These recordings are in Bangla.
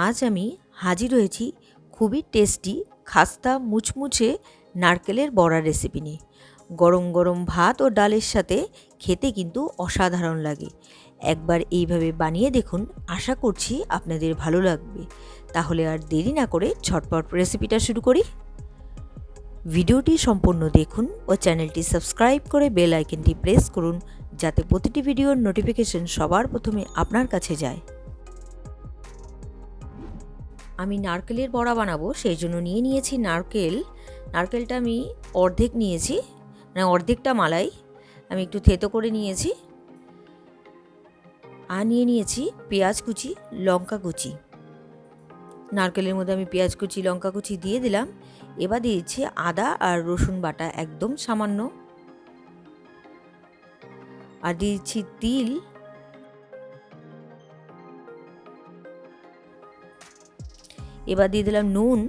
আজ আমি হাজির হয়েছি খুবই টেস্টি, খাস্তা, মুচমুচে নারকেলের বড়া রেসিপি নিয়ে। গরম গরম ভাত ও ডালের সাথে খেতে কিন্তু অসাধারণ লাগে। একবার এইভাবে বানিয়ে দেখুন, আশা করছি আপনাদের ভালো লাগবে। তাহলে আর দেরি না করে ঝটপট রেসিপিটা শুরু করি। ভিডিওটি সম্পূর্ণ দেখুন ও চ্যানেলটি সাবস্ক্রাইব করে বেল আইকনটি প্রেস করুন, যাতে প্রতিটি ভিডিওর নোটিফিকেশন সবার প্রথমে আপনার কাছে যায়। আমি নারকেলের বড়া বানাবো, সেই জন্য নিয়ে নিয়েছি নারকেল। নারকেলটা আমি অর্ধেক নিয়েছি মানে অর্ধেকটা মালাই, আমি একটু থেতো করে নিয়েছি। আর নিয়ে নিয়েছি পেঁয়াজ কুচি, লঙ্কা কুচি। নারকেলের মধ্যে আমি পেঁয়াজ কুচি, লঙ্কা কুচি দিয়ে দিলাম। এবার দিয়েছি আদা আর রসুন বাটা, একদম সামান্য। আর দিয়েছি তিল। এবার দিয়ে দিলাম নুন,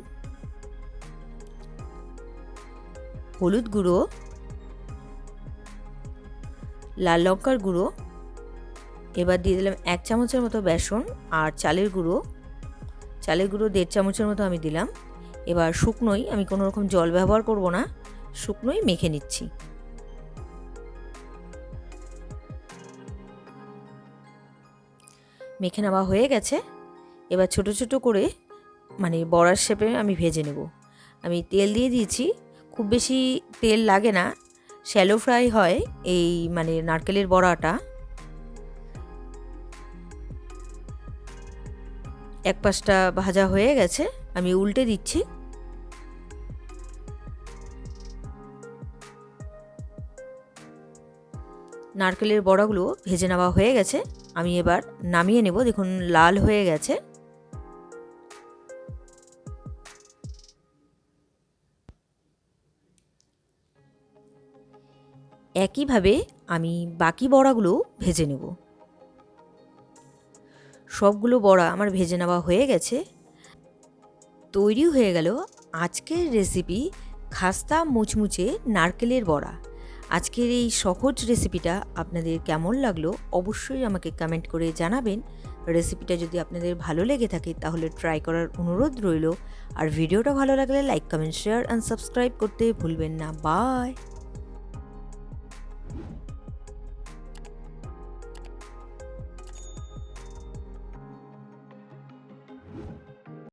হলুদ গুঁড়ো, লাল লঙ্কার গুঁড়ো, এবার দিয়ে দিলাম এক চামচের মতো বেসন আর চালের গুঁড়ো। চালের গুঁড়ো দেড় চামচের মতো আমি দিলাম। এবার শুকনোই আমি কোনো রকম জল ব্যবহার করব না, শুকনোই মেখে নিচ্ছি। মেখে নেওয়া হয়ে গেছে। এবার ছোট ছোট করে মানে বড়ার শেপে আমি ভেজে নেব। আমি তেল দিয়ে দিয়েছি। খুব বেশি তেল লাগে না। শ্যালো ফ্রাই হয় এই মানে নারকেলের বড়াটা। এক পাশটা ভাজা হয়ে গেছে। আমি উল্টে দিচ্ছি। নারকেলের বড়াগুলো ভেজে নেওয়া হয়ে গেছে। আমি এবার নামিয়ে নেব। দেখুন, লাল হয়ে গেছে। একইভাবে আমি বাকি বড়াগুলো ভেজে নেব। সবগুলো বড়া আমার ভেজে নেওয়া হয়ে গেছে। তৈরি হয়ে গেল আজকের রেসিপি খাস্তা মুচমুচে নারকেলের বড়া। আজকের এই সহজ রেসিপিটা আপনাদের কেমন লাগল অবশ্যই আমাকে কমেন্ট করে জানাবেন। রেসিপিটা যদি আপনাদের ভালো লেগে থাকে তাহলে ট্রাই করার অনুরোধ রইল। আর ভিডিওটা ভালো লাগলে like comment share and subscribe করতে ভুলবেন না। বাই